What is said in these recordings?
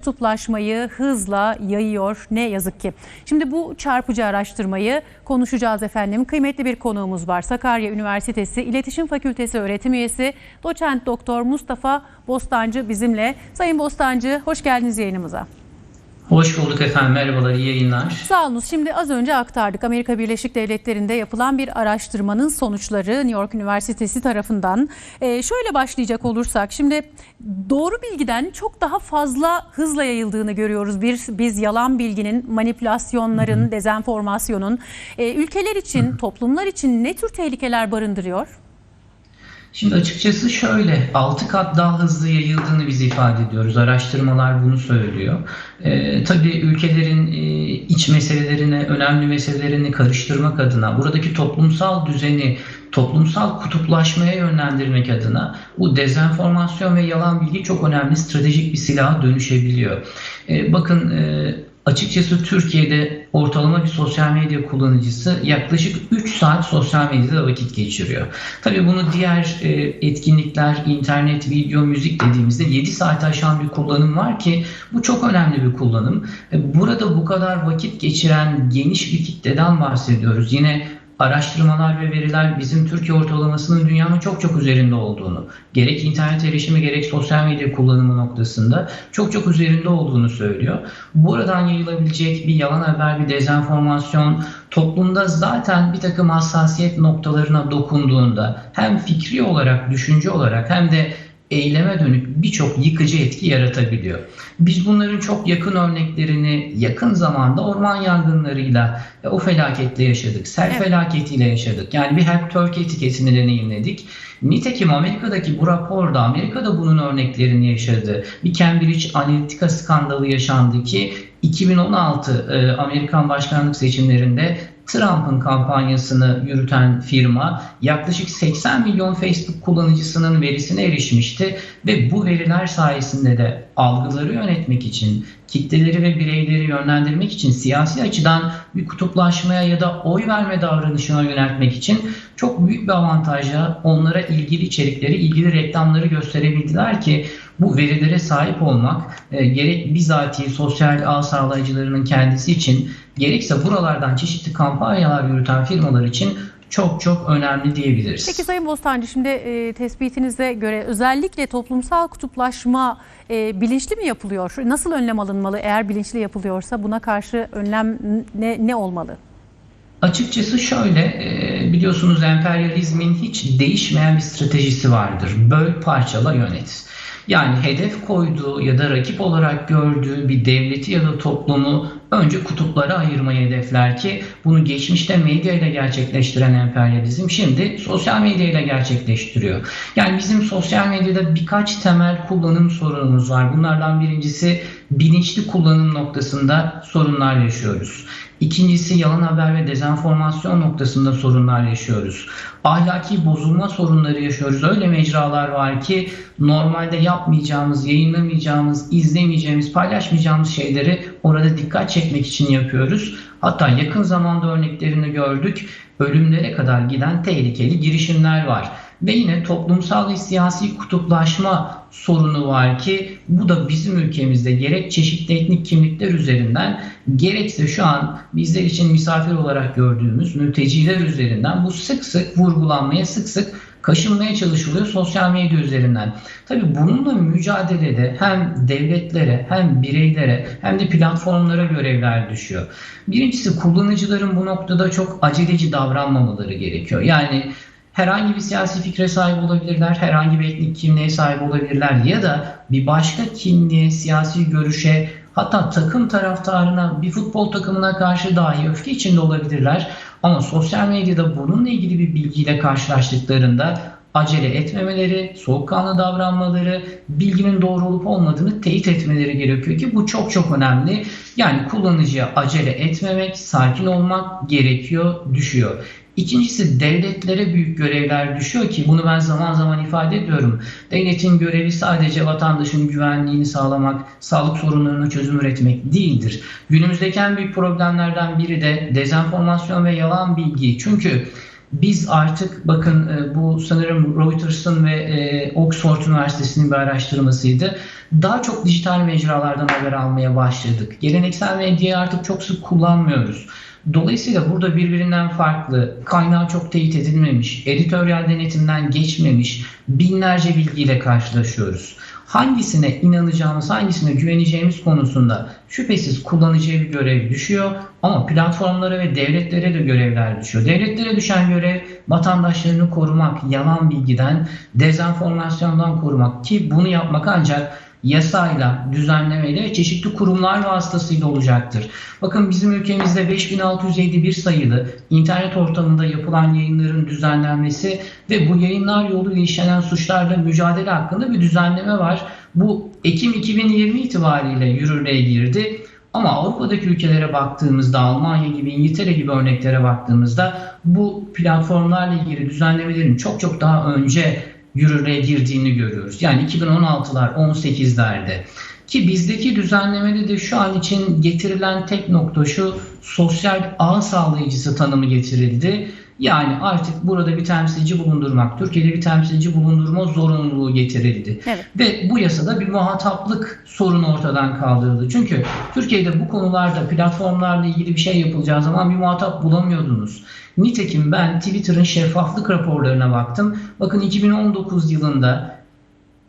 kutuplaşmayı hızla yayıyor ne yazık ki. Şimdi bu çarpıcı araştırmayı konuşacağız efendim. Kıymetli bir konuğumuz var. Sakarya Üniversitesi İletişim Fakültesi öğretim üyesi doçent doktor Mustafa Bostancı bizimle. Sayın Bostancı hoş geldiniz yayınımıza. Hoş bulduk efendim. Merhabalar, iyi yayınlar. Sağ olun. Şimdi az önce aktardık. Amerika Birleşik Devletleri'nde yapılan bir araştırmanın sonuçları New York Üniversitesi tarafından. Ee, şöyle başlayacak olursak, şimdi doğru bilgiden çok daha fazla hızla yayıldığını görüyoruz. Bir, biz yalan bilginin, manipülasyonların, dezenformasyonun e, ülkeler için, toplumlar için ne tür tehlikeler barındırıyor? Şimdi açıkçası şöyle 6 kat daha hızlı yayıldığını biz ifade ediyoruz. Araştırmalar bunu söylüyor. Ee, tabii ülkelerin e, iç meselelerini, önemli meselelerini karıştırmak adına, buradaki toplumsal düzeni toplumsal kutuplaşmaya yönlendirmek adına bu dezenformasyon ve yalan bilgi çok önemli stratejik bir silaha dönüşebiliyor. Ee, bakın e, Açıkçası Türkiye'de ortalama bir sosyal medya kullanıcısı yaklaşık 3 saat sosyal medyada vakit geçiriyor. Tabii bunu diğer e, etkinlikler, internet, video, müzik dediğimizde 7 saat aşan bir kullanım var ki bu çok önemli bir kullanım. E, burada bu kadar vakit geçiren geniş bir kitleden bahsediyoruz. Yine araştırmalar ve veriler bizim Türkiye ortalamasının dünyanın çok çok üzerinde olduğunu, gerek internet erişimi gerek sosyal medya kullanımı noktasında çok çok üzerinde olduğunu söylüyor. Buradan yayılabilecek bir yalan haber, bir dezenformasyon toplumda zaten bir takım hassasiyet noktalarına dokunduğunda hem fikri olarak, düşünce olarak hem de eyleme dönük birçok yıkıcı etki yaratabiliyor. Biz bunların çok yakın örneklerini yakın zamanda orman yangınlarıyla o felaketle yaşadık. Sel evet. felaketiyle yaşadık. Yani bir Help Turkey etiketini deneyimledik. Nitekim Amerika'daki bu raporda Amerika'da bunun örneklerini yaşadı. Bir Cambridge Analytica skandalı yaşandı ki 2016 e, Amerikan başkanlık seçimlerinde Trump'ın kampanyasını yürüten firma yaklaşık 80 milyon Facebook kullanıcısının verisine erişmişti ve bu veriler sayesinde de algıları yönetmek için, kitleleri ve bireyleri yönlendirmek için siyasi açıdan bir kutuplaşmaya ya da oy verme davranışına yöneltmek için çok büyük bir avantajla onlara ilgili içerikleri, ilgili reklamları gösterebildiler ki bu verilere sahip olmak e, gerek bizatihi sosyal ağ sağlayıcılarının kendisi için gerekse buralardan çeşitli kampanyalar yürüten firmalar için çok çok önemli diyebiliriz. Peki Sayın Bostancı şimdi e, tespitinize göre özellikle toplumsal kutuplaşma e, bilinçli mi yapılıyor? Nasıl önlem alınmalı eğer bilinçli yapılıyorsa buna karşı önlem ne, ne olmalı? Açıkçası şöyle e, biliyorsunuz emperyalizmin hiç değişmeyen bir stratejisi vardır. Böl parçala yönet. Yani hedef koyduğu ya da rakip olarak gördüğü bir devleti ya da toplumu önce kutuplara ayırmayı hedefler ki bunu geçmişte medya ile gerçekleştiren emperyalizm şimdi sosyal medya ile gerçekleştiriyor. Yani bizim sosyal medyada birkaç temel kullanım sorunumuz var. Bunlardan birincisi bilinçli kullanım noktasında sorunlar yaşıyoruz. İkincisi yalan haber ve dezenformasyon noktasında sorunlar yaşıyoruz. Ahlaki bozulma sorunları yaşıyoruz. Öyle mecralar var ki normalde yapmayacağımız, yayınlamayacağımız, izlemeyeceğimiz, paylaşmayacağımız şeyleri orada dikkat çekmek için yapıyoruz. Hatta yakın zamanda örneklerini gördük. Ölümlere kadar giden tehlikeli girişimler var. Ve yine toplumsal ve siyasi kutuplaşma sorunu var ki bu da bizim ülkemizde gerek çeşitli etnik kimlikler üzerinden gerekse şu an bizler için misafir olarak gördüğümüz mülteciler üzerinden bu sık sık vurgulanmaya sık sık kaşınmaya çalışılıyor sosyal medya üzerinden. Tabi bununla mücadelede hem devletlere hem bireylere hem de platformlara görevler düşüyor. Birincisi kullanıcıların bu noktada çok aceleci davranmamaları gerekiyor. Yani herhangi bir siyasi fikre sahip olabilirler, herhangi bir etnik kimliğe sahip olabilirler ya da bir başka kimliğe, siyasi görüşe hatta takım taraftarına, bir futbol takımına karşı dahi öfke içinde olabilirler. Ama sosyal medyada bununla ilgili bir bilgiyle karşılaştıklarında acele etmemeleri, soğukkanlı davranmaları, bilginin doğru olup olmadığını teyit etmeleri gerekiyor ki bu çok çok önemli. Yani kullanıcıya acele etmemek, sakin olmak gerekiyor, düşüyor. İkincisi devletlere büyük görevler düşüyor ki bunu ben zaman zaman ifade ediyorum. Devletin görevi sadece vatandaşın güvenliğini sağlamak, sağlık sorunlarına çözüm üretmek değildir. Günümüzdeki en büyük problemlerden biri de dezenformasyon ve yalan bilgi. Çünkü biz artık bakın e, bu sanırım Reuters'ın ve e, Oxford Üniversitesi'nin bir araştırmasıydı. Daha çok dijital mecralardan haber almaya başladık. Geleneksel medyayı artık çok sık kullanmıyoruz. Dolayısıyla burada birbirinden farklı, kaynağı çok teyit edilmemiş, editoryal denetimden geçmemiş binlerce bilgiyle karşılaşıyoruz. Hangisine inanacağımız, hangisine güveneceğimiz konusunda şüphesiz kullanıcıya bir görev düşüyor ama platformlara ve devletlere de görevler düşüyor. Devletlere düşen görev vatandaşlarını korumak, yalan bilgiden, dezenformasyondan korumak ki bunu yapmak ancak yasayla, düzenlemeyle ve çeşitli kurumlar vasıtasıyla olacaktır. Bakın bizim ülkemizde 5651 sayılı internet ortamında yapılan yayınların düzenlenmesi ve bu yayınlar yoluyla işlenen suçlarla mücadele hakkında bir düzenleme var. Bu Ekim 2020 itibariyle yürürlüğe girdi. Ama Avrupa'daki ülkelere baktığımızda, Almanya gibi, İngiltere gibi örneklere baktığımızda bu platformlarla ilgili düzenlemelerin çok çok daha önce yürürlüğe girdiğini görüyoruz. Yani 2016'lar, 18'lerde. Ki bizdeki düzenlemede de şu an için getirilen tek nokta şu sosyal ağ sağlayıcısı tanımı getirildi. Yani artık burada bir temsilci bulundurmak, Türkiye'de bir temsilci bulundurma zorunluluğu getirildi. Evet. Ve bu yasada bir muhataplık sorunu ortadan kaldırıldı. Çünkü Türkiye'de bu konularda platformlarla ilgili bir şey yapılacağı zaman bir muhatap bulamıyordunuz. Nitekim ben Twitter'ın şeffaflık raporlarına baktım. Bakın 2019 yılında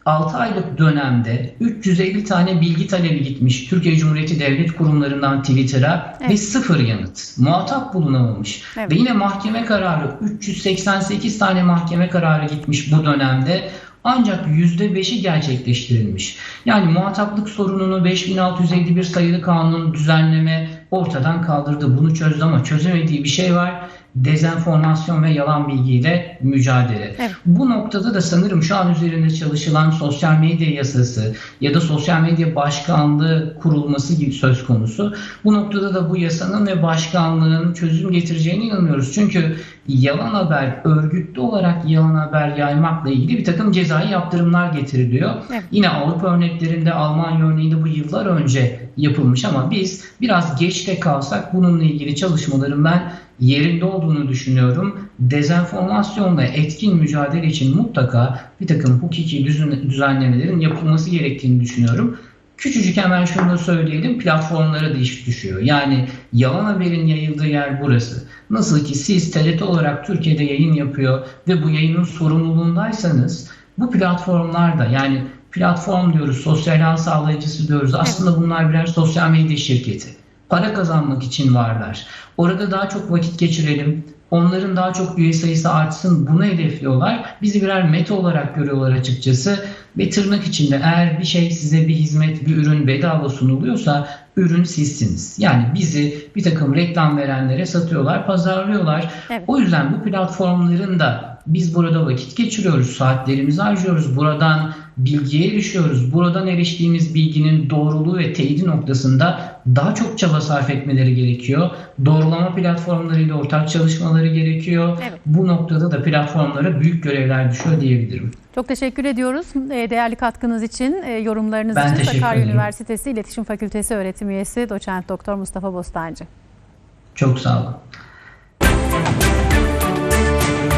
6 aylık dönemde 350 tane bilgi talebi gitmiş Türkiye Cumhuriyeti devlet kurumlarından Twitter'a Evet. ve sıfır yanıt. Muhatap bulunamamış. Evet. Ve yine mahkeme kararı 388 tane mahkeme kararı gitmiş bu dönemde. Ancak %5'i gerçekleştirilmiş. Yani muhataplık sorununu 5651 sayılı kanun düzenleme ortadan kaldırdı. Bunu çözdü ama çözemediği bir şey var. Dezenformasyon ve yalan bilgiyle mücadele. Evet. Bu noktada da sanırım şu an üzerinde çalışılan sosyal medya yasası ya da sosyal medya başkanlığı kurulması gibi söz konusu. Bu noktada da bu yasanın ve başkanlığın çözüm getireceğine inanıyoruz. Çünkü yalan haber, örgütlü olarak yalan haber yaymakla ilgili bir takım cezai yaptırımlar getiriliyor. Evet. Yine Avrupa örneklerinde, Almanya örneğinde bu yıllar önce yapılmış ama biz biraz geçte kalsak bununla ilgili çalışmaların ben yerinde olduğunu düşünüyorum. Dezenformasyonla etkin mücadele için mutlaka bir takım hukuki düzen- düzenlemelerin yapılması gerektiğini düşünüyorum. Küçücük hemen şunu söyleyelim platformlara da iş düşüyor. Yani yalan haberin yayıldığı yer burası. Nasıl ki siz TRT olarak Türkiye'de yayın yapıyor ve bu yayının sorumluluğundaysanız bu platformlarda yani platform diyoruz, sosyal ağ sağlayıcısı diyoruz. Aslında bunlar birer sosyal medya şirketi. Para kazanmak için varlar. Orada daha çok vakit geçirelim. Onların daha çok üye sayısı artsın. Bunu hedefliyorlar. Bizi birer meta olarak görüyorlar açıkçası. Ve tırnak içinde eğer bir şey size bir hizmet, bir ürün bedava sunuluyorsa ürün sizsiniz. Yani bizi bir takım reklam verenlere satıyorlar, pazarlıyorlar. Evet. O yüzden bu platformların da biz burada vakit geçiriyoruz, saatlerimizi harcıyoruz. Buradan bilgiye erişiyoruz. Buradan eriştiğimiz bilginin doğruluğu ve teyidi noktasında daha çok çaba sarf etmeleri gerekiyor. Doğrulama platformlarıyla ortak çalışmaları gerekiyor. Evet. Bu noktada da platformlara büyük görevler düşüyor diyebilirim. Çok teşekkür ediyoruz e, değerli katkınız için, e, yorumlarınız Ben için. Sakarya. Üniversitesi İletişim Fakültesi öğretim üyesi doçent doktor Mustafa Bostancı. Çok sağ olun.